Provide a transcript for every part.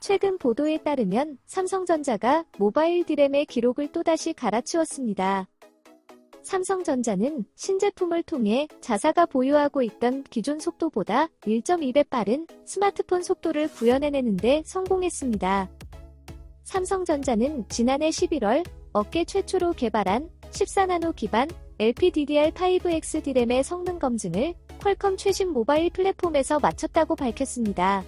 최근 보도에 따르면 삼성전자가 모바일 디램의 기록을 또다시 갈아치웠습니다. 삼성전자는 신제품을 통해 자사가 보유하고 있던 기존 속도보다 1.2배 빠른 스마트폰 속도를 구현해내는데 성공했습니다. 삼성전자는 지난해 11월 업계 최초로 개발한 14나노 기반 LPDDR5X 디램의 성능 검증을 퀄컴 최신 모바일 플랫폼에서 마쳤다고 밝혔습니다.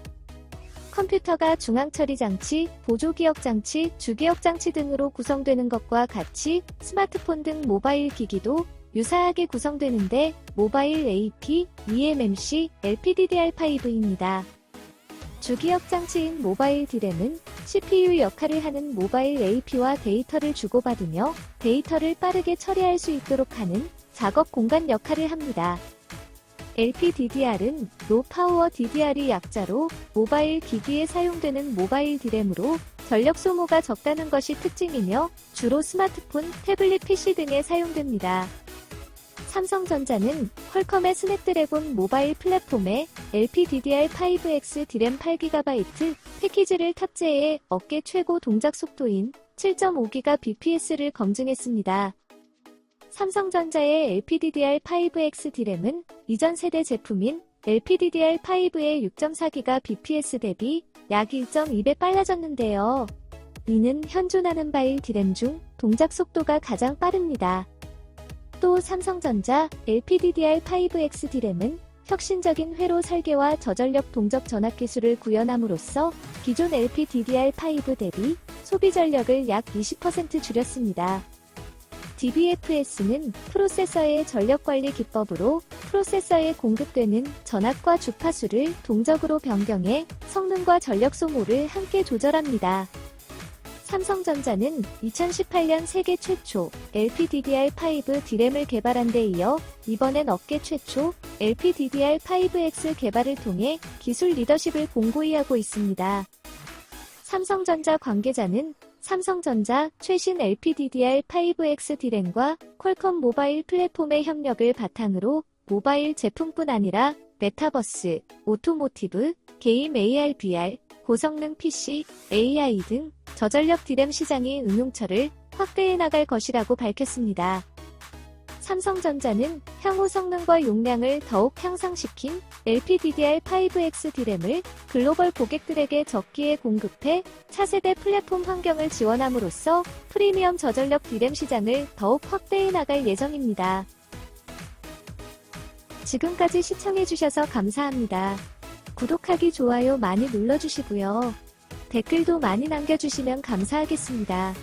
컴퓨터가 중앙 처리 장치, 보조 기억 장치, 주기억 장치 등으로 구성되는 것과 같이 스마트폰 등 모바일 기기도 유사하게 구성되는데 모바일 AP, eMMC, LPDDR5입니다. 주기억 장치인 모바일 디램은 CPU 역할을 하는 모바일 AP와 데이터를 주고받으며 데이터를 빠르게 처리할 수 있도록 하는 작업 공간 역할을 합니다. LPDDR은 로 파워 DDR이 약자로 모바일 기기에 사용되는 모바일 디램으로 전력 소모가 적다는 것이 특징이며 주로 스마트폰, 태블릿 PC 등에 사용됩니다. 삼성전자는 퀄컴의 스냅드래곤 모바일 플랫폼에 LPDDR5X 디램 8GB 패키지를 탑재해 업계 최고 동작 속도인 7.5GBps를 검증했습니다. 삼성전자의 LPDDR5X 디램은 이전 세대 제품인 LPDDR5의 6.4GBps 대비 약 1.2배 빨라졌는데요. 이는 현존하는 바일 디램 중 동작 속도가 가장 빠릅니다. 또 삼성전자 LPDDR5X 디램은 혁신적인 회로 설계와 저전력 동적 전압 기술을 구현함으로써 기존 LPDDR5 대비 소비 전력을 약 20% 줄였습니다. DBFS는 프로세서의 전력 관리 기법으로 프로세서에 공급되는 전압과 주파수를 동적으로 변경해 성능과 전력 소모를 함께 조절합니다. 삼성전자는 2018년 세계 최초 LPDDR5 디램을 개발한 데 이어 이번엔 업계 최초 LPDDR5X 개발을 통해 기술 리더십을 공고히 하고 있습니다. 삼성전자 관계자는 삼성전자 최신 LPDDR5X 디램과 퀄컴 모바일 플랫폼의 협력을 바탕으로 모바일 제품뿐 아니라 메타버스, 오토모티브, 게임 AR, VR, 고성능 PC, AI 등 저전력 디램 시장의 응용처를 확대해 나갈 것이라고 밝혔습니다. 삼성전자는 향후 성능과 용량을 더욱 향상시킨 LPDDR5X 디램을 글로벌 고객들에게 적기에 공급해 차세대 플랫폼 환경을 지원함으로써 프리미엄 저전력 디램 시장을 더욱 확대해 나갈 예정입니다. 지금까지 시청해주셔서 감사합니다. 구독하기, 좋아요 많이 눌러주시고요. 댓글도 많이 남겨주시면 감사하겠습니다.